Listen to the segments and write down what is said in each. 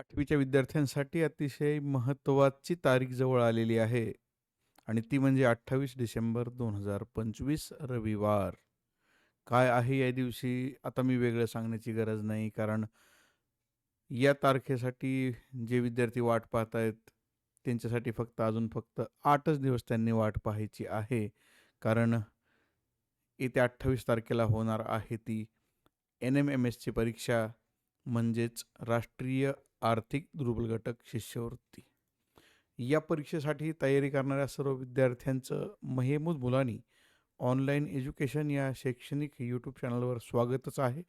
आठवीच्या विद्यार्थ्यांसाठी अतिशय महत्त्वाची तारीख जवळ आलेली आहे आणि ती म्हणजे अठ्ठावीस डिसेंबर दोन हजार पंचवीस रविवार. काय आहे या दिवशी? आता मी वेगळं सांगण्याची गरज नाही कारण या तारखेसाठी जे विद्यार्थी वाट पाहत आहेत त्यांच्यासाठी फक्त अजून फक्त आठच दिवस त्यांनी वाट पाहायची आहे कारण येत्या अठ्ठावीस तारखेला होणार आहे ती एन एम एम एसची परीक्षा म्हणजेच राष्ट्रीय आर्थिक दुर्बल घटक शिष्यवृत्ती. या परीक्षेसाठी तयारी करणाऱ्या सर्व विद्यार्थ्यांचं महेमूद मुलांनी ऑनलाईन एज्युकेशन या शैक्षणिक यूट्यूब चॅनलवर स्वागतच आहे.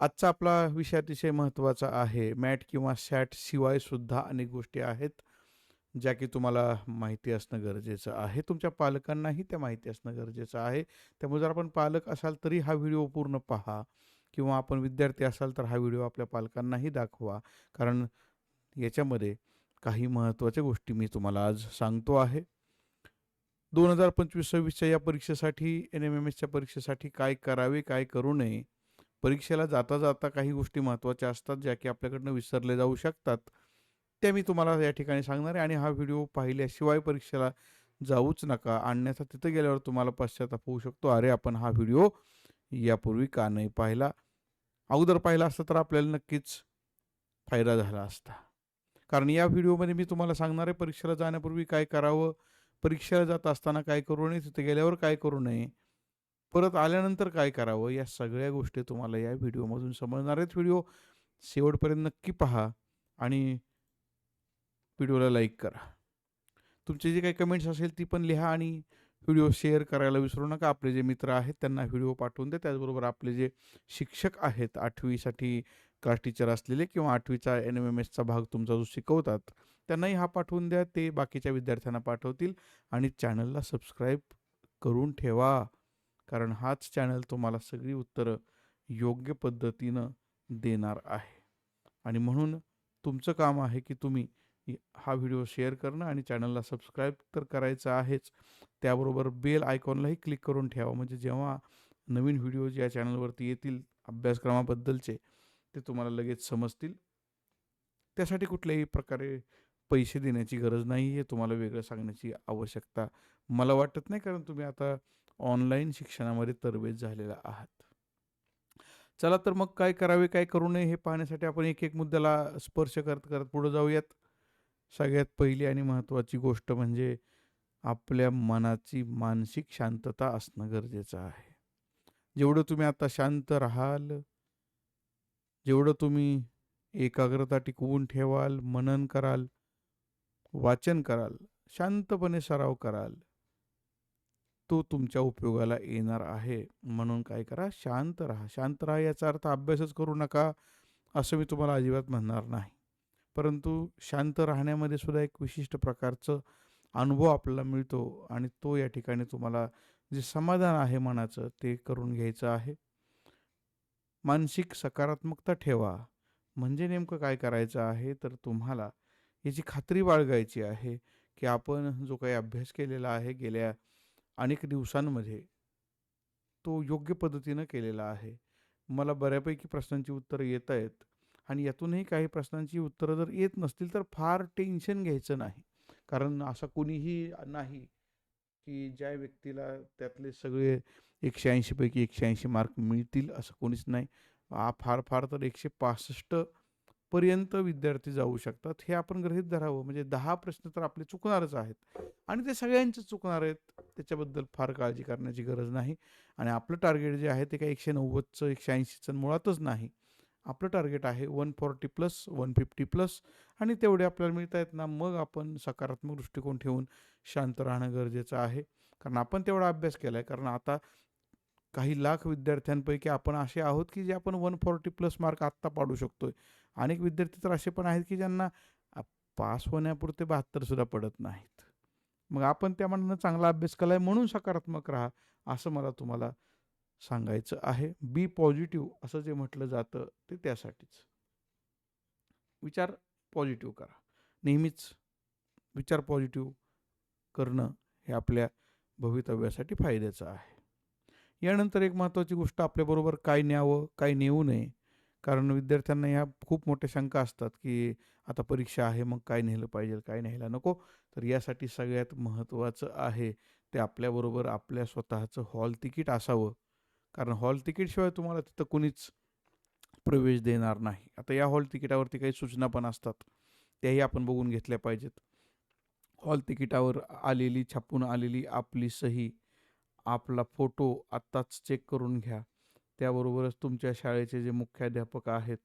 आजचा आपला विषय अतिशय महत्त्वाचा आहे. मॅट किंवा सॅट शिवायसुद्धा अनेक गोष्टी आहेत ज्या की तुम्हाला माहिती असणं गरजेचं आहे. तुमच्या पालकांनाही त्या माहिती असणं गरजेचं आहे. त्यामुळे जर आपण पालक असाल तरी हा व्हिडिओ पूर्ण पहा. किंवा आपण विद्यार्थी असाल तर हा व्हिडिओ आपल्या पालकांनाही दाखवा. कारण याच्यामध्ये काही महत्त्वाच्या गोष्टी मी तुम्हाला आज सांगतो आहे. दोन हजार पंचवीस सव्वीसच्या या परीक्षेसाठी एन एम एम एसच्या परीक्षेसाठी काय करावे काय करू नये परीक्षेला जाता जाता काही गोष्टी महत्त्वाच्या असतात ज्या की आपल्याकडनं विसरले जाऊ शकतात त्या मी तुम्हाला या ठिकाणी सांगणार आहे. आणि हा व्हिडिओ पाहिल्याशिवाय परीक्षेला जाऊच नका. आणण्याचा तिथं गेल्यावर तुम्हाला पश्चाताप होऊ शकतो. अरे आपण हा व्हिडिओ यापूर्वी का नाही पाहिला? अगोदर पाहिला असता तर आपल्याला नक्कीच फायदा झाला असता. कारण या व्हिडिओमध्ये मी तुम्हाला सांगणार आहे परीक्षेला जाण्यापूर्वी काय करावं? परीक्षेला जात असताना काय करू नये? तिथे गेल्यावर काय करू नये? परत आल्यानंतर काय करावं? या सगळ्या गोष्टी तुम्हाला या व्हिडिओमधून समजणार आहेत. व्हिडिओ शेवटपर्यंत नक्की पहा आणि व्हिडिओला लाईक करा. तुमचे जे काही कमेंट्स असेल ती पण लिहा आणि व्हिडिओ शेअर करायला विसरू नका. आपले जे मित्र आहेत त्यांना व्हिडिओ पाठवून द्या. त्याचबरोबर आपले जे शिक्षक आहेत आठवीसाठी क्लास टीचर असलेले किंवा आठवीचा एन एम एम एसचा भाग तुमचा जो शिकवतात त्यांनाही हा पाठवून द्या. ते बाकीच्या विद्यार्थ्यांना पाठवतील आणि चॅनलला सबस्क्राईब करून ठेवा. कारण हाच चॅनल तुम्हाला सगळी उत्तरं योग्य पद्धतीनं देणार आहे. आणि म्हणून तुमचं काम आहे की तुम्ही हा व्हिडिओ शेअर करणं आणि चॅनलला सबस्क्राईब तर करायचं आहेच. त्याबरोबर बेल आयकॉनलाही क्लिक करून ठेवा. म्हणजे जेव्हा नवीन व्हिडिओज या चॅनलवरती येतील अभ्यासक्रमाबद्दलचे ते तुम्हाला लगेच समजतील. त्यासाठी कुठल्याही प्रकारे पैसे देण्याची गरज नाही आहे तुम्हाला वेगळं सांगण्याची आवश्यकता मला वाटत नाही कारण तुम्ही आता ऑनलाईन शिक्षणामध्ये तरबेज झालेला आहात. चला तर मग काय करावे काय करू नये हे पाहण्यासाठी आपण एक एक मुद्द्याला स्पर्श करत करत पुढे जाऊयात. सगळ्यात पहिली आणि महत्त्वाची गोष्ट म्हणजे आपल्या मनाची मानसिक शांतता असणं गरजेचं आहे. जेवढं तुम्ही आता शांत राहाल जेवढं तुम्ही एकाग्रता टिकवून ठेवाल मनन कराल वाचन कराल शांतपणे सराव कराल तो तुमच्या उपयोगाला येणार आहे. म्हणून काय करा शांत राहा. शांत राहा याचा अर्थ अभ्यासच करू नका असं मी तुम्हाला अजिबात म्हणणार नाही. परंतु शांत राहण्यामध्ये सुद्धा एक विशिष्ट प्रकारचं अनुभव आपल्याला मिळतो आणि तो या ठिकाणी तुम्हाला जे समाधान आहे मनाचं ते करून घ्यायचं आहे. मानसिक सकारात्मकता ठेवा. म्हणजे नेमकं काय करायचं आहे? तर तुम्हाला याची खात्री बाळगायची आहे की आपण जो काही अभ्यास केलेला आहे गेल्या अनेक दिवसांमध्ये तो योग्य पद्धतीनं केलेला आहे. मला बऱ्यापैकी प्रश्नांची उत्तरं येत आहेत. आणि यातूनही काही प्रश्नांची उत्तरं जर येत नसतील तर फार टेन्शन घ्यायचं नाही. कारण असं कोणीही नाही की ज्या व्यक्तीला त्यातले सगळे एकशे ऐंशीपैकी एकशे ऐंशी मार्क मिळतील असं कोणीच नाही. फार फार तर एकशे पासष्ट पर्यंत विद्यार्थी जाऊ शकतात. हे आपण गृहित धरावं. म्हणजे दहा प्रश्न तर आपले चुकणारच आहेत. आणि ते सगळ्यांचे चुकणार आहेत त्याच्याबद्दल फार काळजी करण्याची गरज नाही. आणि आपलं टार्गेट जे आहे ते काही एकशे नव्वदचं एकशे ऐंशीचं मुळातच नाही. आपलं टार्गेट आहे one forty plus one fifty plus आणि तेवढे आपल्याला मिळत आहेत ना. मग आपण सकारात्मक दृष्टिकोन ठेवून शांत राहणं गरजेचं आहे. कारण आपण तेवढा अभ्यास केला आहे कारण आता काही लाख विद्यार्थ्यांपैकी आपण असे आहोत की जे आपण वन फॉर्टी प्लस मार्क आत्ता पाडू शकतो आहे अनेक विद्यार्थी तर असे पण आहेत की ज्यांना पास होण्यापुरते बहात्तरसुद्धा पडत नाहीत. मग आपण त्या मनानं चांगला अभ्यास केला आहे म्हणून सकारात्मक राहा असं मला तुम्हाला सांगायचं आहे. बी पॉझिटिव्ह असं जे म्हटलं जातं ते त्यासाठीच. विचार पॉझिटिव्ह करा. नेहमीच विचार पॉझिटिव्ह करणं हे आपल्या भवितव्यासाठी फायद्याचं आहे. यानंतर एक महत्त्वाची गोष्ट आपल्याबरोबर काय न्यावं काय नेऊ नये. कारण विद्यार्थ्यांना ह्या खूप मोठ्या शंका असतात की आता परीक्षा आहे मग काय नेलं पाहिजे काय न्यायला नको? तर यासाठी सगळ्यात महत्त्वाचं आहे ते आपल्याबरोबर आपल्या स्वतःचं हॉल तिकीट असावं. कारण हॉल तिकीटशिवाय तुम्हाला तिथं कुणीच प्रवेश देणार नाही. आता या हॉल तिकिटावरती काही सूचना पण असतात. त्याही आपण बघून घेतल्या पाहिजेत. हॉल तिकिटावर आलेली छापून आलेली आपली सही आपला फोटो आत्ताच चेक करून घ्या. त्याबरोबरच तुमच्या शाळेचे जे मुख्याध्यापक आहेत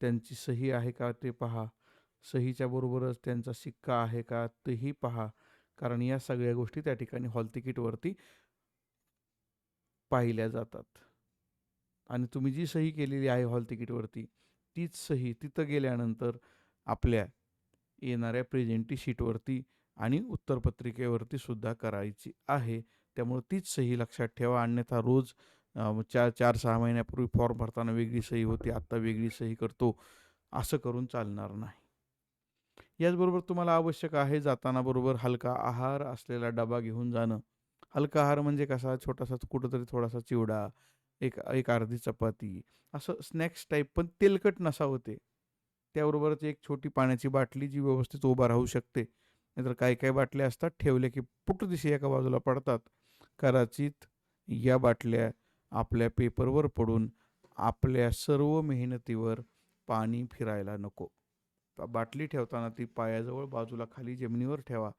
त्यांची सही आहे का ते पहा. सहीच्या बरोबरच त्यांचा शिक्का आहे का तेही पहा. कारण या सगळ्या गोष्टी त्या ठिकाणी हॉल तिकीटवरती पाहिल्या जातात. आणि तुम्ही जी सही केलेली आहे हॉल तिकीटवरती तीच सही तिथं गेल्यानंतर आपल्या येणाऱ्या प्रेझेंटी शीटवरती आणि उत्तरपत्रिकेवरती सुद्धा करायची आहे. त्यामुळे तीच सही लक्षात ठेवा. अन्यथा रोज चार चार सहा महिन्यापूर्वी फॉर्म भरताना वेगळी सही होती आत्ता वेगळी सही करतो असं करून चालणार नाही. याचबरोबर तुम्हाला आवश्यक आहे जाताना बरोबर हलका आहार असलेला डबा घेऊन जाणं. हलका आहार म्हणजे कसा? छोटासा कुठंतरी थोडासा चिवडा एक एक अर्धी चपाती असं स्नॅक्स टाईप. पण तेलकट नसा होते. त्याबरोबरच एक छोटी पाण्याची बाटली जी व्यवस्थित उभा राहू शकते. नाहीतर काही काही बाटल्या असतात? ठेवल्या की पुट दिशी एका बाजूला पडतात. कदाचित या बाटल्या आपल्या पेपरवर पडून आपल्या सर्व मेहनतीवर पाणी फिरायला नको. बाटली ठेवताना ती पायाजवळ बाजूला खाली जमिनीवर ठेवा.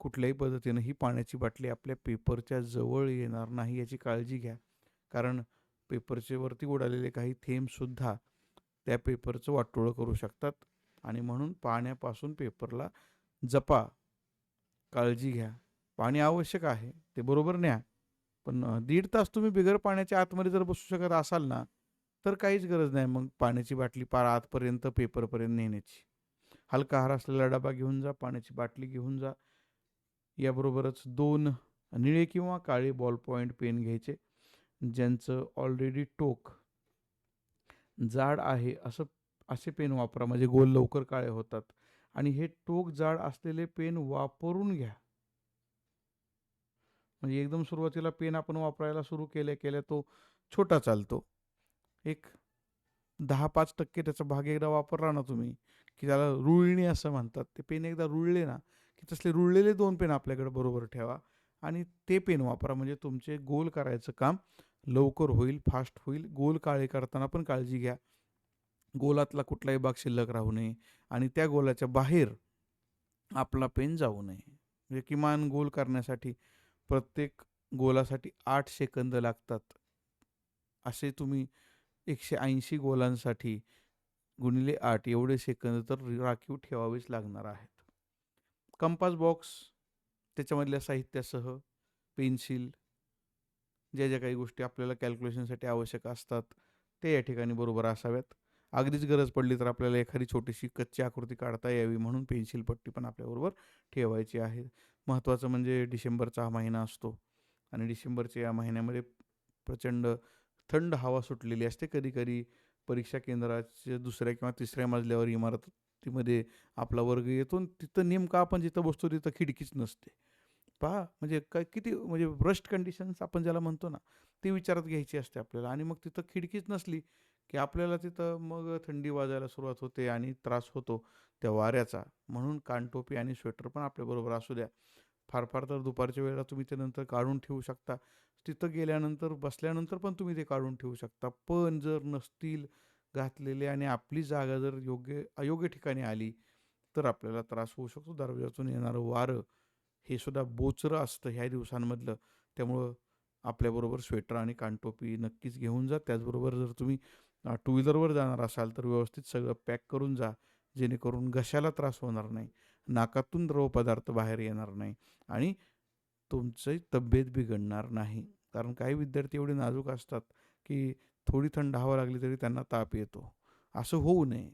कुठल्याही पद्धतीनं ही पाण्याची बाटली आपल्या पेपरच्या जवळ येणार नाही याची काळजी घ्या. कारण पेपरचे वरती उडालेले काही थेंबसुद्धा त्या पेपरचं वाटोळं करू शकतात. आणि म्हणून पाण्यापासून पेपरला जपा. काळजी घ्या. पाणी आवश्यक आहे. ते बरोबर न्या. पण दीड तास तुम्ही बिगर पाण्याच्या आतमध्ये जर बसू शकत असाल ना तर काहीच गरज नाही मग पाण्याची बाटली पार आतपर्यंत पेपरपर्यंत नेण्याची. हलका हार असलेला डबा घेऊन जा पाण्याची बाटली घेऊन जा. याबरोबरच दोन निळे किंवा काळे बॉल पॉईंट पेन घ्यायचे ज्यांचं ऑलरेडी टोक जाड आहे असं असे पेन वापरा. म्हणजे गोल लवकर काळे होतात. आणि हे टोक जाड असलेले पेन वापरून घ्या. म्हणजे एकदम सुरुवातीला पेन आपण वापरायला सुरू केल्या केल्या तो छोटा चालतो. एक दहा पाच टक्के त्याचा भाग एकदा वापरला ना तुम्ही की त्याला रुळणी असं म्हणतात. ते पेन एकदा रुळले ना की तसले रुळलेले दोन पेन आपल्याकडे बरोबर ठेवा आणि ते पेन वापरा. म्हणजे तुमचे गोल करायचं काम लवकर होईल फास्ट होईल. गोल काळे करताना पण काळजी घ्या. गोलातला कुठलाही भाग शिल्लक राहू नये आणि त्या गोलाच्या बाहेर आपला पेन जाऊ नये. म्हणजे किमान गोल करण्यासाठी प्रत्येक गोलासाठी आठ सेकंद लागतात. असे तुम्ही एकशे ऐंशी गोलांसाठी गुणिले आठ एवढे सेकंद तर राखीव ठेवावेच लागणार आहेत कंपास बॉक्स त्याच्यामधल्या साहित्यासह पेन्सिल ज्या ज्या काही गोष्टी आपल्याला कॅल्क्युलेशनसाठी आवश्यक असतात ते या ठिकाणी बरोबर असाव्यात. अगदीच गरज पडली तर आपल्याला एखादी छोटीशी कच्ची आकृती काढता यावी म्हणून पेन्सिल पट्टी पण आपल्याबरोबर ठेवायची आहे. महत्त्वाचं म्हणजे डिसेंबरचा हा महिना असतो आणि डिसेंबरच्या या महिन्यामध्ये प्रचंड थंड हवा सुटलेली असते. कधी कधी परीक्षा केंद्राच्या दुसऱ्या किंवा तिसऱ्या मजल्यावर इमारत इमारतीमध्ये आपला वर्ग येतो तिथं नेमकं आपण जिथं बसतो तिथं खिडकीच नसते. पहा म्हणजे काय किती म्हणजे ब्रस्ट कंडिशन्स आपण ज्याला म्हणतो ना ती विचारात घ्यायची असते आपल्याला आणि मग तिथं खिडकीच नसली की आपल्याला तिथं मग थंडी वाजायला सुरुवात होते आणि त्रास होतो त्या वाऱ्याचा. म्हणून कानटोपी आणि स्वेटर पण आपल्याबरोबर असू द्या. फार फार तर दुपारच्या वेळेला तुम्ही ते नंतर काढून ठेवू शकता. तिथं गेल्यानंतर बसल्यानंतर पण तुम्ही ते काढून ठेवू शकता. पण जर नसतील घातलेले आणि आपली जागा जर योग्य अयोग्य ठिकाणी आली तर आपल्याला त्रास होऊ शकतो. दरवाजातून येणारं वारं हे सुद्धा बोचरं असतं ह्या दिवसांमधलं. त्यामुळं आपल्याबरोबर स्वेटर आणि कानटोपी नक्कीच घेऊन जा. त्याचबरोबर जर तुम्ही टू व्हीलरवर जाणार असाल तर व्यवस्थित सगळं पॅक करून जा जेणेकरून घशाला त्रास होणार नाही. नाकातून द्रव पदार्थ बाहेर येणार नाही आणि तुमची तब्येत बिघडणार नाही. कारण काही विद्यार्थी एवढे नाजूक असतात की थोडी थंड हवा लागली तरी त्यांना ताप येतो. असं होऊ नये.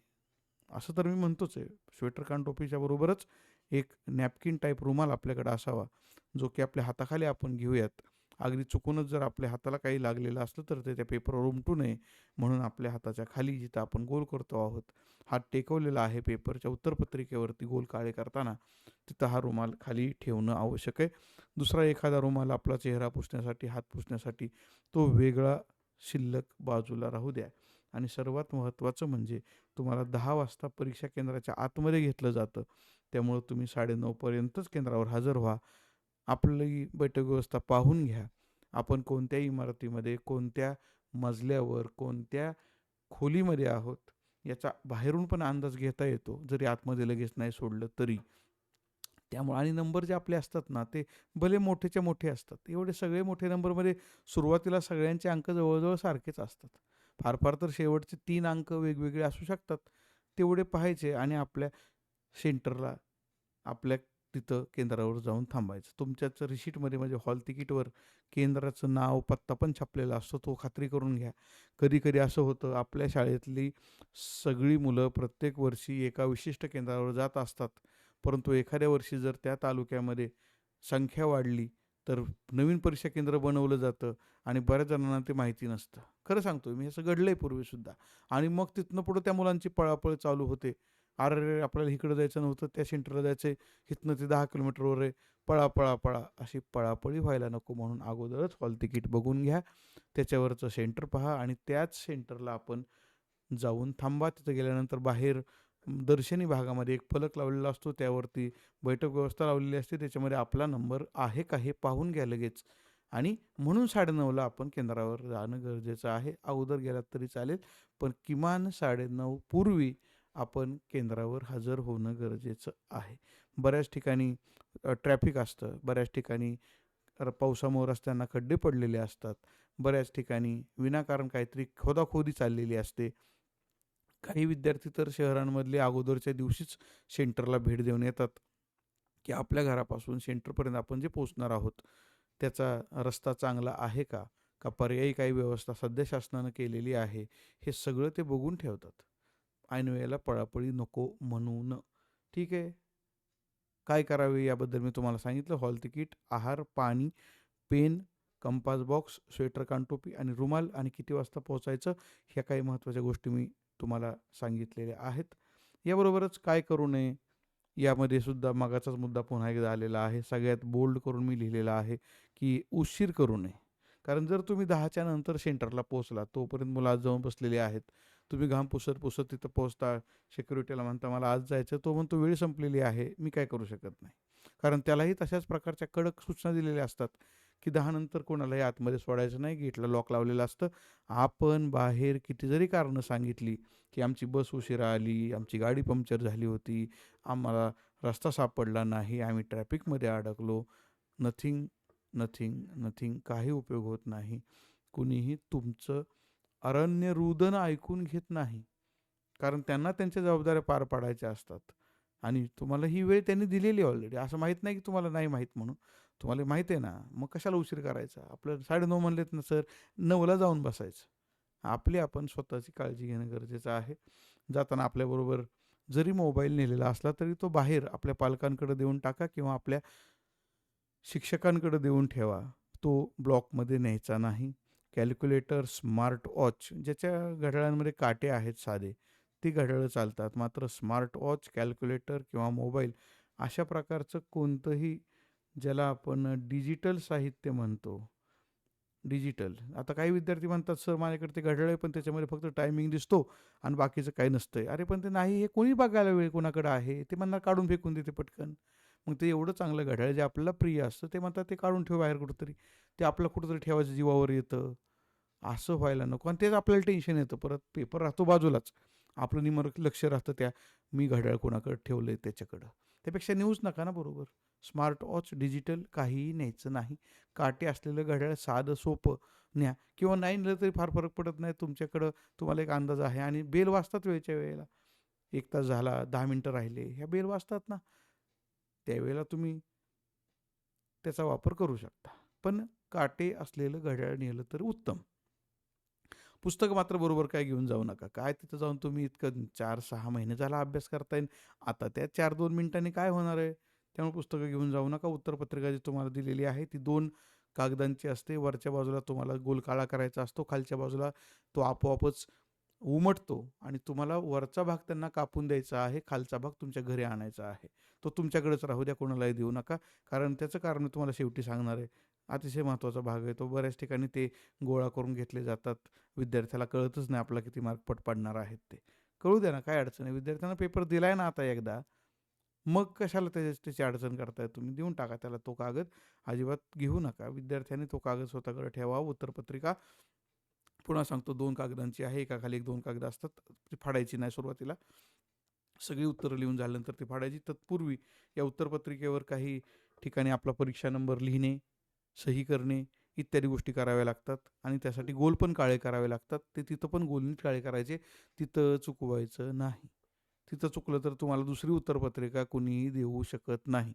असं तर मी म्हणतोच आहे. स्वेटर कान टोपीच्या बरोबरच एक नॅपकिन टाईप रुमाल आपल्याकडे असावा जो की आपल्या हाताखाली आपण घेऊयात. अगदी चुकूनच जर आपल्या हाताला काही लागलेलं असलं तर ते त्या पेपरवर उमटू नये. म्हणून आपल्या हाताच्या खाली जिथं आपण गोल करतो आहोत हात टेकवलेला आहे पेपरच्या उत्तरपत्रिकेवरती गोल काळे करताना तिथं हा रुमाल खाली ठेवणं आवश्यक आहे. दुसरा एखादा रुमाल आपला चेहरा पुसण्यासाठी हात पुसण्यासाठी तो वेगळा शिल्लक बाजूला राहू द्या. आणि सर्वात महत्त्वाचं म्हणजे तुम्हाला दहा वाजता परीक्षा केंद्राच्या आतमध्ये घेतलं जातं. त्यामुळं तुम्ही साडेनऊपर्यंतच केंद्रावर हजर व्हा. आपली बैठक व्यवस्था पाहून घ्या. आपण कोणत्या इमारतीमध्ये कोणत्या मजल्यावर कोणत्या खोलीमध्ये आहोत याचा बाहेरून पण अंदाज घेता येतो. जरी आतमध्ये लगेच नाही सोडलं तरी. त्यामुळे आणि नंबर जे आपले असतात ना ते भले मोठेच्या मोठे असतात एवढे सगळे मोठे नंबरमध्ये सुरुवातीला सगळ्यांचे अंक जवळजवळ सारखेच असतात. फार फार तर शेवटचे तीन अंक वेगवेगळे असू शकतात तेवढे पाहायचे आणि आपल्या सेंटरला आपल्या तिथं केंद्रावर जाऊन थांबायचं. तुमच्याच रिशीटमध्ये म्हणजे हॉल तिकीटवर केंद्राचं नाव पत्ता पण छापलेला असतो तो खात्री करून घ्या. कधी कधी असं होतं आपल्या शाळेतली सगळी मुलं प्रत्येक वर्षी एका विशिष्ट केंद्रावर जात असतात. परंतु एखाद्या वर्षी जर त्या तालुक्यामध्ये संख्या वाढली तर नवीन परीक्षा केंद्र बनवलं जातं आणि बऱ्याच जणांना ते माहिती नसतं. खरं सांगतो मी असं घडलं आहे पूर्वीसुद्धा आणि मग तिथनं पुढं त्या मुलांची पळापळ चालू होते. अरे आपल्याला इकडं जायचं नव्हतं त्या सेंटरला जायचं. आहे इथनं ते दहा किलोमीटरवर आहे. पळा पळा पळा. अशी पळापळी व्हायला नको म्हणून अगोदरच हॉल तिकीट बघून घ्या. त्याच्यावरचं सेंटर पहा आणि त्याच सेंटरला आपण जाऊन थांबा. तिथं गेल्यानंतर बाहेर दर्शनी भागामध्ये एक फलक लावलेला असतो. त्यावरती बैठक व्यवस्था लावलेली असते. त्याच्यामध्ये आपला नंबर आहे का हे पाहून घ्या लगेच. आणि म्हणून साडेनऊला आपण केंद्रावर जाणं गरजेचं आहे. अगोदर गेलात तरी चालेल. पण किमान साडेनऊ पूर्वी आपण केंद्रावर हजर होणं गरजेचं आहे. बऱ्याच ठिकाणी ट्रॅफिक असतं. बऱ्याच ठिकाणी पावसामुळे रस्त्यांना खड्डे पडलेले असतात. बऱ्याच ठिकाणी विनाकारण काहीतरी खोदाखोदी चाललेली असते. काही विद्यार्थी तर शहरांमधले अगोदरच्या दिवशीच सेंटरला भेट देऊन येतात. की आपल्या घरापासून सेंटरपर्यंत आपण जे पोचणार आहोत त्याचा रस्ता चांगला आहे का? का पर्यायी काही व्यवस्था सध्या शासनानं केलेली आहे हे सगळं ते बघून ठेवतात. ऐनवेळेला पळापळी नको म्हणून. ठीक आहे? काय करावे याबद्दल मी तुम्हाला सांगितलं. हॉल तिकीट आहार पाणी पेन कंपास बॉक्स स्वेटर कानटोपी आणि रुमाल आणि किती वाजता पोहोचायचं ह्या काही महत्त्वाच्या गोष्टी मी तुम्हाला सांगितलेले आहेत. याबरोबरच काय करू नये यामध्ये सुद्धा मागाचाच मुद्दा पुन्हा एकदा आलेला आहे. सगळ्यात बोल्ड करून मी लिहिलेला आहे की उशीर करू नये. कारण जर तुम्ही दहाच्या नंतर सेंटरला पोहोचला तोपर्यंत मुलं आज जाऊन बसलेले आहेत. तुम्ही घाम पुसत पुसत तिथं पोहोचता सिक्युरिटीला म्हणता मला आज जायचं तो म्हणतो वेळ संपलेली आहे मी काय करू शकत नाही. कारण त्यालाही तशाच प्रकारच्या कडक सूचना दिलेल्या असतात. की दहा नंतर कोणालाही आतमध्ये सोडायचं नाही गेटला लॉक लावलेलं असतं. आपण बाहेर किती जरी कारणं सांगितली की आमची बस उशिरा आली आमची गाडी पंक्चर झाली होती आम्हाला रस्ता सापडला नाही आम्ही ट्रॅफिकमध्ये अडकलो. नथिंग नथिंग नथिंग काही उपयोग होत नाही. कुणीही तुमचं अरण्य रुदन ऐकून घेत नाही. कारण त्यांना त्यांच्या जबाबदाऱ्या पार पाडायच्या असतात. आणि तुम्हाला ही वेळ त्यांनी दिलेली ऑलरेडी असं माहीत नाही की तुम्हाला नाही माहीत म्हणून. तुम्हाला माहीत आहे ना मग कशाला उशीर करायचा? आपलं साडेनऊ म्हणलेत ना सर नऊला जाऊन बसायचं. आपली आपण स्वतःची काळजी घेणं गरजेचं आहे. जाताना आपल्याबरोबर जरी मोबाईल नेलेला असला तरी तो बाहेर आपल्या पालकांकडे देऊन टाका किंवा आपल्या शिक्षकांकडे देऊन ठेवा. तो ब्लॉकमध्ये न्यायचा नाही. कॅल्क्युलेटर स्मार्ट वॉच ज्याच्या घड्याळांमध्ये काटे आहेत साधे ती घड्याळं चालतात. मात्र स्मार्ट वॉच कॅल्क्युलेटर किंवा मोबाईल अशा प्रकारचं कोणतंही ज्याला आपण डिजिटल साहित्य म्हणतो. डिजिटल. आता काही विद्यार्थी म्हणतात सर माझ्याकडे ते घड्याळ आहे पण त्याच्यामध्ये फक्त टायमिंग दिसतो आणि बाकीचं काही नसतंय. अरे पण ते नाही हे कोणी बघायला वेळ कोणाकडे आहे? ते म्हणणार काढून फेकून देते पटकन. मग ते एवढं चांगलं घड्याळ जे आपल्याला प्रिय असतं ते म्हणतात ते काढून ठेव बाहेर कुठंतरी. ते आपलं कुठंतरी ठेवायचं जीवावर येतं. असं व्हायला नको आणि तेच आपल्याला टेन्शन येतं. परत पेपर राहतो बाजूलाच. आपलं निमर लक्ष राहतं त्या मी घड्याळ कोणाकडे ठेवलं आहे त्याच्याकडं. त्यापेक्षा न्यूज नका ना बरोबर? स्मार्ट वॉच डिजिटल काहीही न्यायचं नाही. काटे असलेलं घड्याळ साधं सोपं न्या. किंवा नाही नेलं तरी फार फरक पडत नाही. तुमच्याकडं तुम्हाला एक अंदाज आहे आणि बेल वाजतात वेळच्या वेळेला. एक तास झाला दहा मिनटं राहिले ह्या बेल वाजतात ना. त्यावेळेला तुम्ही त्याचा वापर करू शकता. पण काटे असलेलं घड्याळ नेलं तर उत्तम. पुस्तकं मात्र बरोबर काय घेऊन जाऊ नका. काय तिथं जाऊन तुम्ही इतकं चार सहा महिने झाला अभ्यास करता येईल आता त्या चार दोन मिनिटांनी काय होणार आहे? त्यामुळे पुस्तकं घेऊन जाऊ नका. उत्तरपत्रिका जी तुम्हाला दिलेली आहे ती दोन कागदांची असते. वरच्या बाजूला तुम्हाला गोल काळा करायचा असतो. खालच्या बाजूला तो आपोआपच उमटतो आणि तुम्हाला वरचा भाग त्यांना कापून द्यायचा आहे. खालचा भाग तुमच्या घरी आणायचा आहे. तो तुमच्याकडेच राहू द्या. कोणालाही देऊ नका. कारण त्याचं कारण मी तुम्हाला शेवटी सांगणार आहे. अतिशय महत्त्वाचा भाग आहे तो. बऱ्याच ठिकाणी ते गोळा करून घेतले जातात. विद्यार्थ्याला कळतच नाही आपला किती मार्क पट पडणार आहेत ते. कळू द्या ना काय अडचण आहे? विद्यार्थ्यांना पेपर दिलाय ना आता एकदा. मग कशाला त्याच्या त्याची अडचण करताय तुम्ही? देऊन टाका त्याला तो कागद. अजिबात घेऊ नका. विद्यार्थ्याने तो कागद स्वतःकडे ठेवा उत्तरपत्रिका. पुन्हा सांगतो दोन कागदांची आहे एका खाली एक दोन कागद असतात ती फाडायची नाही सुरुवातीला. सगळी उत्तरं लिहून झाल्यानंतर ती फाडायची. तत्पूर्वी या उत्तरपत्रिकेवर काही ठिकाणी आपला परीक्षा नंबर लिहिणे सही करणे इत्यादी गोष्टी कराव्या लागतात आणि त्यासाठी गोल पण काळे करावे लागतात. ते तिथं पण गोल नीट काळे करायचे. तिथं चुकवायचं नाही. तिथं चुकलं तर तुम्हाला दुसरी उत्तरपत्रिका कुणीही देऊ शकत नाही.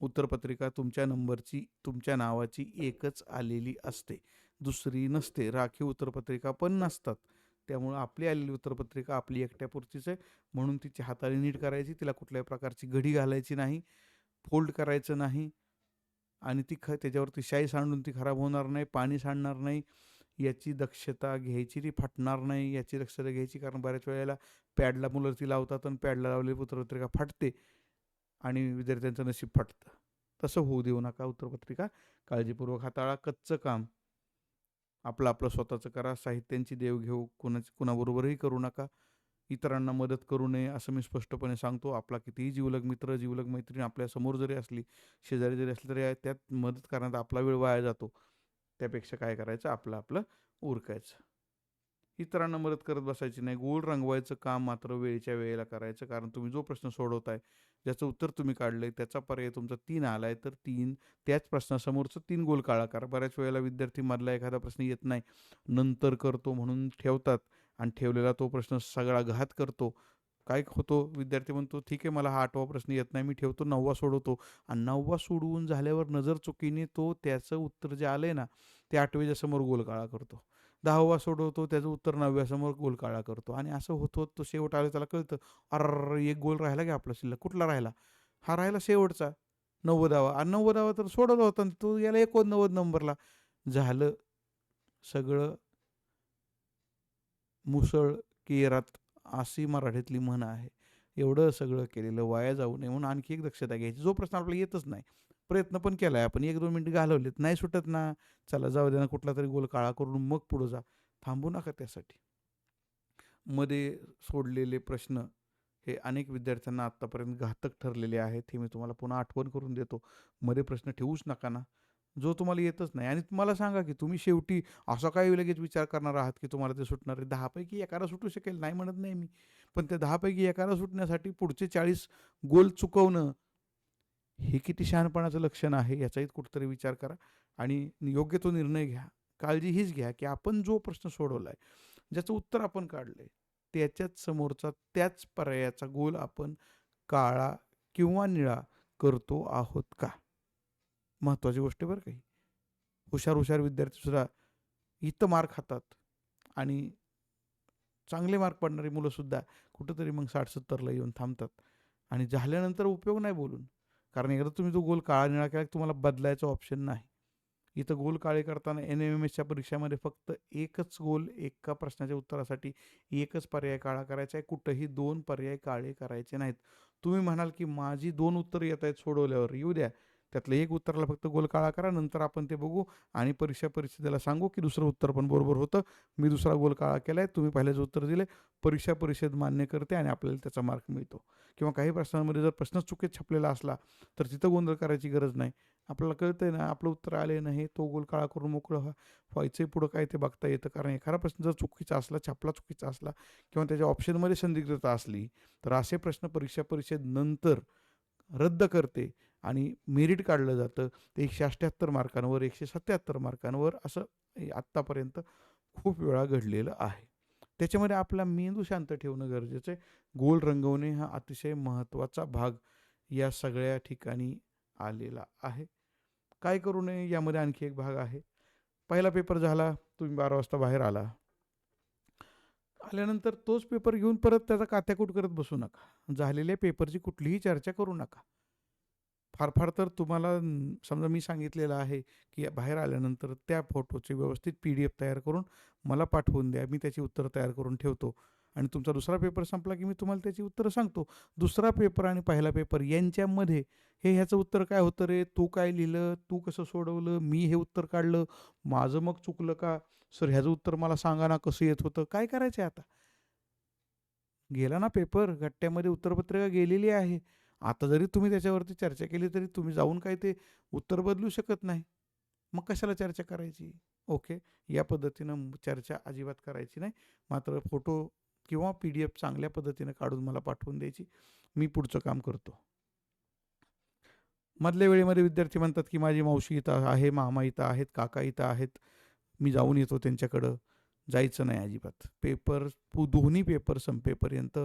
उत्तरपत्रिका तुमच्या नंबरची तुमच्या नावाची एकच आलेली असते. दुसरी नसते. राखीव उत्तरपत्रिका पण नसतात. त्यामुळं आपली आलेली उत्तरपत्रिका आपली एकट्यापुरतीच आहे. म्हणून तिची हाताळी नीट करायची तिला कुठल्याही प्रकारची घडी घालायची नाही फोल्ड करायचं नाही आणि ती ख त्याच्यावरती शाई सांडून ती खराब होणार नाही पाणी सांडणार नाही. याची दक्षता घ्यायची ती फाटणार नाही याची दक्षता घ्यायची. कारण बऱ्याच वेळेला पॅडला मुलं ती लावतात आणि पॅडला लावलेली उत्तरपत्रिका फाटते आणि विद्यार्थ्यांचं नशीब फाटतं. तसं होऊ देऊ नका उत्तरपत्रिका काळजीपूर्वक हाताळा. कच्चं काम. आपलं आपलं स्वतःचं करा. साहित्यांची देवघेव कुणाची कुणाबरोबरही करू नका. इतरांना मदत करू नये असं मी स्पष्टपणे सांगतो. आपला कितीही जीवलग मित्र जीवलग मैत्रीण आपल्यासमोर जरी असली शेजारी जरी असली तरी त्यात मदत करण्यात आपला वेळ वाया जातो. त्यापेक्षा काय करायचं? आपलं आपलं उरकायचं. इतरांना मदत करत बसायची नाही. गोल रंगवायचं काम मात्र वेळेच्या वेळेला करायचं. कारण तुम्ही जो प्रश्न सोडवताय ज्याचं उत्तर तुम्ही काढलंय त्याचा पर्याय तुमचा तीन आलाय. तर तीन त्याच प्रश्नासमोरचं तीन गोल काळा करा बऱ्याच वेळेला विद्यार्थी मधला एखादा प्रश्न येत नाही. नंतर करतो म्हणून ठेवतात. आणि ठेवलेला तो प्रश्न सगळा घात करतो. काय होतो विद्यार्थी म्हणतो ठीक आहे मला हा आठवा प्रश्न येत नाही मी ठेवतो नववा सोडवतो. आणि नववा सोडवून झाल्यावर नजर चुकीने तो त्याचं उत्तर जे आलंय ना ते आठवेच्या समोर गोल काळा करतो. दहावा सोडवतो त्याचं उत्तर नवव्यासमोर गोल काळा करतो. आणि असं होत होत तो शेवट आला त्याला कळतं अर एक गोल राहिला की आपला शिल्लक? कुठला राहिला? हा राहिला शेवटचा नव्वदावा आणि नव्वदावा तर सोडवला होता तो याला एकोणनव्वद नंबरला. झालं सगळं मुसळ केरात अशी मराठीतली म्हण आहे. एवढं सगळं केलेलं वाया जाऊ नये म्हणून आणखी एक दक्षता घ्यायची. जो प्रश्न आपल्याला येतच नाही. प्रयत्न पण केला आहे आपण. एक दोन मिनटं घालवलेत. नाही सुटत ना. चला जाऊ द्या ना. कुठला तरी गोल काळा करून मग पुढं जा. थांबू नका त्यासाठी. मध्ये सोडलेले प्रश्न हे अनेक विद्यार्थ्यांना आत्तापर्यंत घातक ठरलेले आहेत. हे मी तुम्हाला पुन्हा आठवण करून देतो. मध्ये प्रश्न ठेवूच नका ना. जो तुम्हाला येतच नाही. आणि तुम्हाला सांगा की तुम्ही शेवटी असा काही लगेच विचार करणार आहात की तुम्हाला ते सुटणार आहे. दहापैकी एकाला सुटू शकेल नाही म्हणत नाही मी. पण त्या दहापैकी एकाला सुटण्यासाठी पुढचे चाळीस गोल चुकवणं हे किती शहाणपणाचं लक्षण आहे याचाही कुठंतरी विचार करा आणि योग्य तो निर्णय घ्या. काळजी हीच घ्या की आपण जो प्रश्न सोडवला आहे ज्याचं उत्तर आपण काढलं आहे त्याच्याच समोरचा त्याच पर्यायाचा गोल आपण काळा किंवा निळा करतो आहोत का? महत्त्वाची गोष्ट बरं काही हुशार हुशार विद्यार्थीसुद्धा इथं मार्क खातात आणि चांगले मार्क पडणारी मुलंसुद्धा कुठंतरी मग साठ सत्तरला येऊन थांबतात आणि झाल्यानंतर उपयोग नाही बोलून. कारण एकदा तुम्ही तो गोल काळा निळा केला तुम्हाला बदलायचा ऑप्शन नाही. इथं गोल काळे करताना एन एम एम एसच्या परीक्षेमध्ये फक्त एकच गोल एका प्रश्नाच्या उत्तरासाठी एकच पर्याय काळा करायचा आहे. कुठंही दोन पर्याय काळे करायचे नाहीत. तुम्ही म्हणाल की माझी दोन उत्तरं येत आहेत सोडवल्यावर. येऊ द्या. त्यातलं एक उत्तराला फक्त गोल काळा करा नंतर आपण ते बघू आणि परीक्षा परिषदेला सांगू की दुसरं उत्तर पण बरोबर होतं. मी दुसरा गोल काळा केला आहे तुम्ही पहिल्याचं उत्तर दिले परीक्षा परिषद मान्य करते आणि आपल्याला त्याचा मार्क मिळतो. किंवा काही प्रश्नांमध्ये जर प्रश्न चुकीत छापलेला असला तर तिथं गोंधळ करायची गरज नाही. आपल्याला कळतंय ना आपलं उत्तर आले नाही तो गोल काळा करून मोकळं व्हा. पुढं काय ते बघता येतं. कारण एखादा प्रश्न जर चुकीचा असला छापला चुकीचा असला किंवा त्याच्या ऑप्शनमध्ये संदिग्धता असली तर असे प्रश्न परीक्षा परिषद नंतर रद्द करते. आणि मेरिट काढलं जातं. ते एकशे अठ्ठ्याहत्तर मार्कांवर एकशे सत्याहत्तर मार्कांवर असं आत्तापर्यंत खूप वेळा घडलेलं आहे. त्याच्यामध्ये आपला मेंदू शांत ठेवणं गरजेचं आहे. गोल रंगवणे हा अतिशय महत्त्वाचा भाग या सगळ्या ठिकाणी आलेला आहे. काय करू नये यामध्ये आणखी एक भाग आहे. पहिला पेपर झाला तुम्ही बारा वाजता बाहेर आला. आल्यानंतर तोच पेपर घेऊन परत त्याचा कात्याकूट करत बसू नका. झालेल्या पेपरची कुठलीही चर्चा करू नका. फार फार तर तुम्हाला समजा मी सांगितलेलं आहे की बाहेर आल्यानंतर त्या फोटोचे व्यवस्थित पी डी एफ तयार करून मला पाठवून द्या मी त्याची उत्तरं तयार करून ठेवतो. आणि तुमचा दुसरा पेपर संपला की मी तुम्हाला त्याची उत्तरं सांगतो. दुसरा पेपर आणि पहिला पेपर यांच्यामध्ये हे ह्याचं उत्तर काय होतं रे? तू काय लिहिलं? तू कसं सोडवलं? मी हे उत्तर काढलं? माझं मग चुकलं का? सर ह्याचं उत्तर मला सांगा ना कसं येत होतं? काय करायचं आता? गेला ना पेपर गट्ट्यामध्ये उत्तरपत्रिका गेलेली आहे. आता जरी तुम्ही त्याच्यावरती चर्चा केली तरी तुम्ही जाऊन काय ते उत्तर बदलू शकत नाही. मग कशाला चर्चा करायची? ओके. या पद्धतीनं चर्चा अजिबात करायची नाही. मात्र फोटो किंवा पी डी एफ चांगल्या पद्धतीनं काढून मला पाठवून द्यायची. मी पुढचं काम करतो. मधल्या वेळेमध्ये विद्यार्थी म्हणतात की माझी मावशी इथं आहे मामा इथं आहेत काका इथं आहेत. मी जाऊन येतो त्यांच्याकडं. जायचं नाही अजिबात. पेपर पु दोन्ही पेपर संपेपर्यंत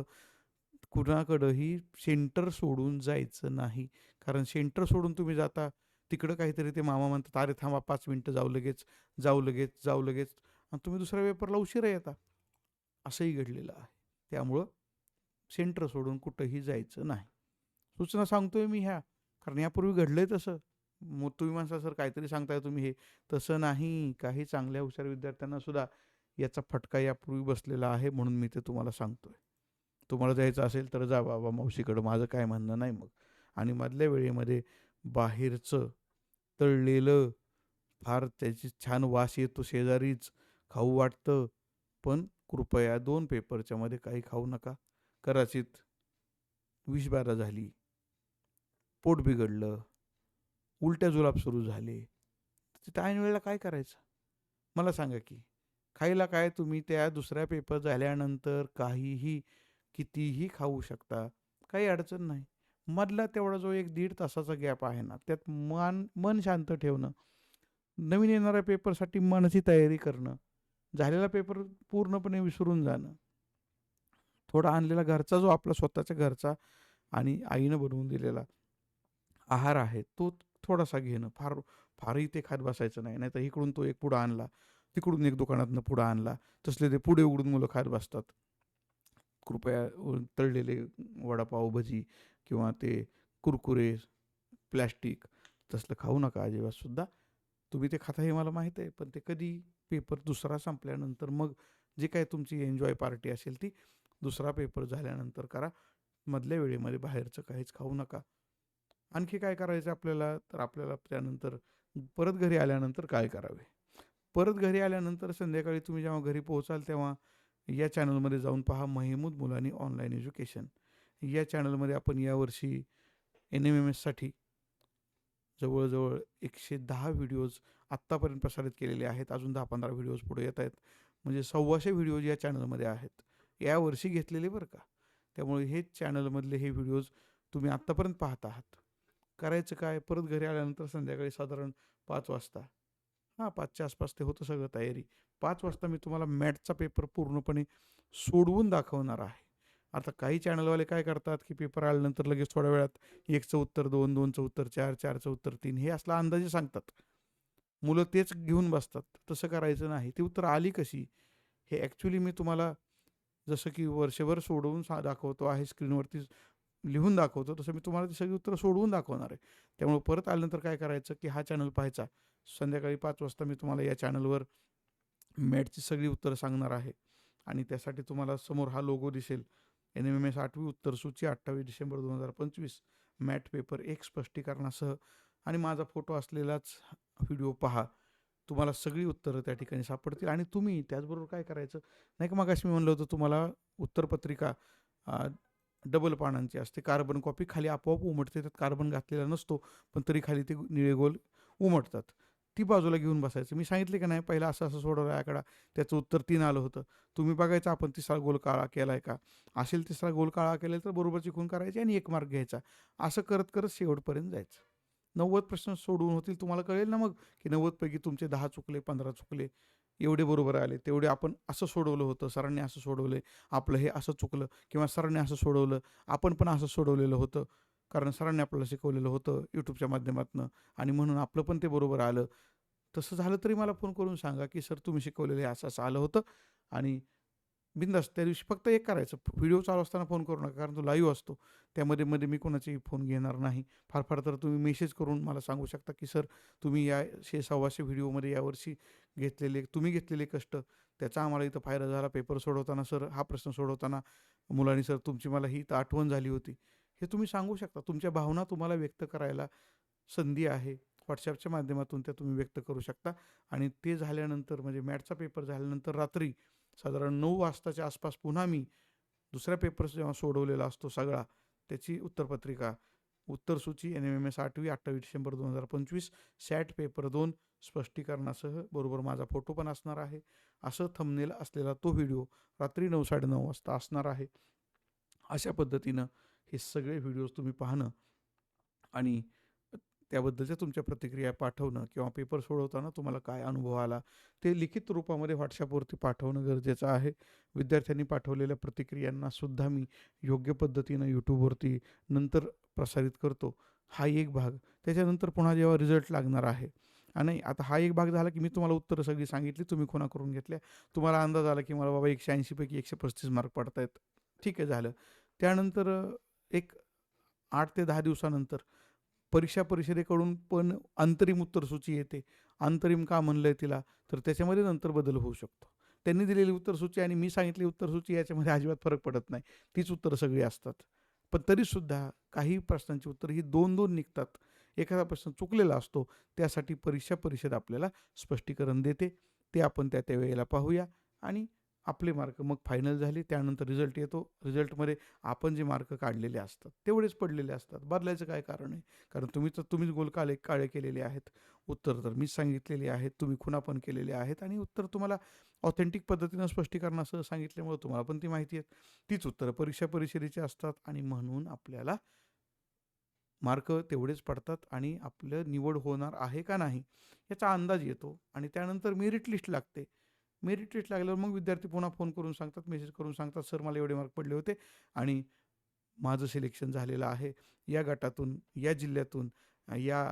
कुणाकडंही सेंटर सोडून जायचं नाही. कारण सेंटर सोडून तुम्ही जाता तिकडं काहीतरी ते मामा म्हणतात अरे थांबा पाच मिनटं जाऊ लगेच जाऊ लगेच जाऊ लगेच. आणि तुम्ही दुसऱ्या पेपरला उशिरा येता. असंही घडलेलं आहे. त्यामुळं सेंटर सोडून कुठंही जायचं नाही. सूचना सांगतोय मी ह्या. कारण यापूर्वी घडलंय तसं. मग तुम्ही म्हणता सर काहीतरी सांगताय तुम्ही हे. तसं नाही. काही चांगल्या हुशार विद्यार्थ्यांना सुद्धा याचा फटका यापूर्वी बसलेला आहे म्हणून मी ते तुम्हाला सांगतोय. तुम्हाला जायचं असेल तर जा बाबा मावशीकडं माझं काय म्हणणं नाही मग. आणि मधल्या वेळेमध्ये बाहेरचं तळलेलं फार त्याची छान वास येतो शेजारीच खाऊ वाटतं. पण कृपया दोन पेपरच्या मध्ये काही खाऊ नका. कदाचित विषबाधा झाली. पोट बिघडलं. उलट्या जुलाब सुरू झाले. तिथं ऐन वेळेला काय करायचं? मला सांगा की खायला काय तुम्ही त्या दुसऱ्या पेपर झाल्यानंतर काहीही कितीही खाऊ शकता काही अडचण नाही. मधला तेवढा जो एक दीड तासाचा गॅप आहे ना त्यात मन मन शांत ठेवणं नवीन येणाऱ्या पेपरसाठी मनाची तयारी करणं झालेला पेपर पूर्णपणे विसरून जाणं थोडा आणलेला घरचा जो आपला स्वतःच्या घरचा आणि आईनं बनवून दिलेला आहार आहे तो थोडासा घेणं. फार फारही ते खात बसायचं नाही नाही तर इकडून तो एक पुढं आणला तिकडून एक दुकानातनं पुढं आणला तसले ते पुढे उघडून मुलं खात बसतात. कृपया तळलेले वडापाव भजी किंवा ते कुरकुरे प्लॅस्टिक तसलं खाऊ नका अजिबातसुद्धा तुम्ही ते खाता हे मला माहीत आहे पण ते कधी पेपर दुसरा संपल्यानंतर मग जे काय तुमची एन्जॉय पार्टी असेल ती दुसरा पेपर झाल्यानंतर करा. मधल्या वेळेमध्ये बाहेरचं काहीच खाऊ नका. आणखी काय करायचं आपल्याला? तर आपल्याला त्यानंतर परत घरी आल्यानंतर काय करावे? परत घरी आल्यानंतर संध्याकाळी तुम्ही जेव्हा घरी पोहोचाल तेव्हा या चॅनलमध्ये जाऊन पहा महिमूद मुलांनी ऑनलाईन एज्युकेशन या चॅनलमध्ये आपण यावर्षी एन एम एम एससाठी जवळजवळ एकशे दहा व्हिडिओज आत्तापर्यंत प्रसारित केलेले आहेत. अजून दहा पंधरा व्हिडिओज पुढे येत आहेत. म्हणजे सव्वाशे व्हिडिओज या चॅनलमध्ये आहेत. यावर्षी घेतलेले बरं का. त्यामुळे हे चॅनलमधले हे व्हिडिओज तुम्ही आत्तापर्यंत पाहत आहात. करायचं काय? परत घरी आल्यानंतर संध्याकाळी साधारण पाच वाजता. हां पाचच्या आसपास ते होतं सगळं तयारी. पाच वाजता मी तुम्हाला मॅटचा पेपर पूर्णपणे सोडवून दाखवणार आहे. आता काही चॅनलवाले काय करतात की पेपर आल्यानंतर लगेच थोड्या वेळात एकचं उत्तर दोन दोनचं उत्तर चार चारचं उत्तर तीन हे असला अंदाजे सांगतात. मुलं तेच घेऊन बसतात. तसं करायचं नाही. ती उत्तर आली कशी? हे ॲक्च्युली मी तुम्हाला जसं की वर्षभर सोडवून सा दाखवतो आहे स्क्रीनवरती लिहून दाखवतो तसं मी तुम्हाला ती सगळी उत्तरं सोडवून दाखवणार आहे. त्यामुळे परत आल्यानंतर काय करायचं की हा चॅनल पाहायचा. संध्याकाळी पाच वाजता मी तुम्हाला या चॅनलवर मॅटची सगळी उत्तरं सांगणार आहे. आणि त्यासाठी तुम्हाला समोर हा लोगो दिसेल. एन एम एम एस आठवी उत्तर सूची अठ्ठावीस डिसेंबर दोन हजार पंचवीस. मॅट पेपर एक स्पष्टीकरणासह. आणि माझा फोटो असलेलाच व्हिडिओ पहा. तुम्हाला सगळी उत्तरं त्या ठिकाणी सापडतील. आणि तुम्ही त्याचबरोबर काय करायचं? नाही का मग मी म्हणलं होतं तुम्हाला उत्तरपत्रिका डबल पानांची असते. कार्बन कॉपी खाली आपोआप उमटते. त्यात कार्बन घातलेला नसतो पण तरी खाली ते निळे गोल उमटतात. ती बाजूला घेऊन बसायचं. मी सांगितले का नाही पहिला असं असं सोडवलं आकडा. त्याचं उत्तर तीन आलं होतं. तुम्ही बघायचं आपण तिसरा गोल काळा केला आहे का? असेल तिसरा गोल काळा केला तर बरोबर चिकून करायचे आणि एक मार्क घ्यायचा. असं करत करत शेवटपर्यंत जायचं. नव्वद प्रश्न सोडवून होतील तुम्हाला कळेल ना मग की नव्वदपैकी तुमचे दहा चुकले पंधरा चुकले एवढे बरोबर आले. तेवढे आपण असं सोडवलं होतं सरांनी असं सोडवलं आपलं हे असं चुकलं किंवा सरांनी असं सोडवलं आपण पण असं सोडवलेलं होतं. कारण सरांनी आपल्याला शिकवलेलं होतं यूट्यूबच्या माध्यमातून आणि म्हणून आपलं पण ते बरोबर आलं. तसं झालं तरी मला फोन करून सांगा की सर तुम्ही शिकवलेलं असं असं आलं होतं आणि बिंदास त्या दिवशी फक्त एक करायचं. व्हिडिओ चालू असताना फोन करू नका कारण तो लाईव्ह असतो. त्यामध्ये मध्ये मी कोणाची फोन घेणार नाही. फार फार तर तुम्ही मेसेज करून मला सांगू शकता की सर तुम्ही या शे सव्वाशे व्हिडिओमध्ये यावर्षी घेतलेले तुम्ही घेतलेले कष्ट त्याचा आम्हाला इथं फायदा झाला. पेपर सोडवताना सर हा प्रश्न सोडवताना मुलांनी सर तुमची मला ही इथं आठवण झाली होती. हे तुम्ही सांगू शकता. तुमच्या भावना तुम्हाला व्यक्त करायला संधी आहे. व्हॉट्सॲपच्या माध्यमातून त्या तुम्ही व्यक्त करू शकता. आणि ते झाल्यानंतर म्हणजे मॅटचा पेपर झाल्यानंतर रात्री साधारण नऊ वाजताच्या आसपास पुन्हा मी दुसऱ्या पेपर जेव्हा सोडवलेला असतो सगळा त्याची उत्तरपत्रिका उत्तरसूची एन एम एम एस आठवी अठ्ठावीस डिसेंबर दोन हजार पंचवीस सॅट पेपर दोन स्पष्टीकरणासह बरोबर माझा फोटो पण असणार आहे. असं थंबनेल असलेला तो व्हिडिओ रात्री नऊ साडेनऊ वाजता असणार आहे. अशा पद्धतीनं हे सगळे व्हिडिओज तुम्ही पाहणं आणि त्याबद्दलच्या तुमच्या प्रतिक्रिया पाठवणं किंवा पेपर सोडवताना तुम्हाला काय अनुभव आला ते लिखित रूपामध्ये व्हॉट्सॲपवरती पाठवणं गरजेचं आहे. विद्यार्थ्यांनी पाठवलेल्या प्रतिक्रियांना सुद्धा मी योग्य पद्धतीनं यूट्यूबवरती नंतर प्रसारित करतो. हा एक भाग. त्याच्यानंतर पुन्हा जेव्हा रिझल्ट लागणार आहे आणि आता हा एक भाग झाला की मी तुम्हाला उत्तरं सगळी सांगितली तुम्ही खुणा करून घेतल्या. तुम्हाला अंदाज आला की मला बाबा एकशे ऐंशीपैकी एकशे पस्तीस मार्क पडत आहेत ठीक आहे झालं. त्यानंतर एक आठ ते दहा दिवसानंतर परीक्षा परिषदेकडून पण अंतरिम उत्तरसूची येते. अंतरिम का म्हणलं आहे तिला? तर त्याच्यामध्ये नंतर बदल होऊ शकतो. त्यांनी दिलेली उत्तरसूची आणि मी सांगितली उत्तरसूची याच्यामध्ये अजिबात फरक पडत नाही. तीच उत्तरं सगळी असतात. पण तरीसुद्धा काही प्रश्नांची उत्तरं ही दोन दोन निघतात. एखादा प्रश्न चुकलेला असतो त्यासाठी परीक्षा परिषद आपल्याला स्पष्टीकरण देते. ते आपण त्या त्या वेळेला पाहूया आणि आपले मार्क मग फायनल झाले त्यानंतर रिझल्ट येतो. रिझल्टमध्ये आपण जे मार्क काढलेले असतात तेवढेच पडलेले असतात. बदलायचं काय कारण आहे? कारण तुम्ही तर तुम्हीच गोल काळे काळे केलेले आहेत. उत्तर तर मीच सांगितलेली आहेत तुम्ही खुणा पण केलेले आहेत आणि उत्तर तुम्हाला ऑथेंटिक पद्धतीनं स्पष्टीकरणासह सांगितल्यामुळे तुम्हाला पण ती माहिती आहेत तीच उत्तरं परीक्षा परिषदेची असतात आणि म्हणून आपल्याला मार्क तेवढेच पडतात आणि आपलं निवड होणार आहे का नाही याचा अंदाज येतो आणि त्यानंतर मेरिट लिस्ट लागते. मेरिट लिस्ट लागल्यावर मग विद्यार्थी पुन्हा फोन करून सांगतात मेसेज करून सांगतात सर मला एवढे मार्क पडले होते आणि माझं सिलेक्शन झालेलं आहे. या गटातून या जिल्ह्यातून या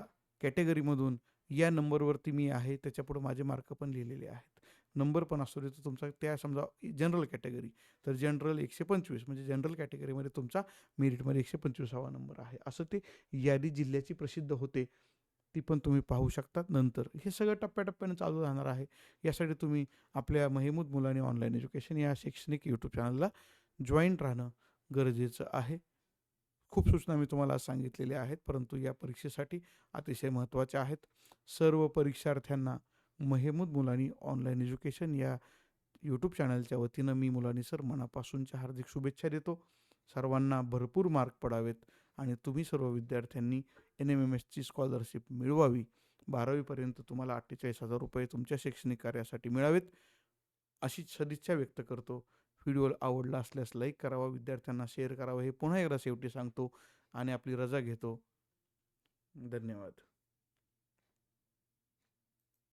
कॅटेगरीमधून या नंबरवरती मी आहे त्याच्यापुढं माझे मार्क पण लिहिलेले आहेत. नंबर पण असतो देतो तुमचा त्या समजा जनरल कॅटेगरी तर जनरल एकशे पंचवीस म्हणजे जनरल कॅटेगरीमध्ये तुमचा मेरिटमध्ये एकशे पंचवीसावा नंबर आहे. असं ते यादी जिल्ह्याची प्रसिद्ध होते. ती पण तुम्ही पाहू शकतात नंतर. हे सगळं टप्प्याटप्प्याने चालू राहणार आहे. यासाठी तुम्ही आपल्या महिमूद मुलांनी ऑनलाईन एज्युकेशन या शैक्षणिक यूट्यूब चॅनलला जॉईंट राहणं गरजेचं आहे. खूप सूचना मी तुम्हाला सांगितलेल्या आहेत परंतु या परीक्षेसाठी अतिशय महत्त्वाच्या आहेत. सर्व परीक्षार्थ्यांना महेमूद मुलांनी ऑनलाईन एज्युकेशन या यूट्यूब चॅनलच्या वतीनं मी मुलांनी सर मनापासूनच्या हार्दिक शुभेच्छा देतो. सर्वांना भरपूर मार्क पडावेत. आणि तुम्ही सर्व विद्यार्थ्यांनी एन एम एम एसची स्कॉलरशिप मिळवावी. बारावीपर्यंत तुम्हाला अठ्ठेचाळीस हजार रुपये तुमच्या शैक्षणिक कार्यासाठी मिळावेत. अशी सदिच्छा व्यक्त करतो. व्हिडिओ आवडला असल्यास लाईक करावा विद्यार्थ्यांना शेअर करावा. हे पुन्हा एकदा शेवटी सांगतो आणि आपली रजा घेतो. धन्यवाद.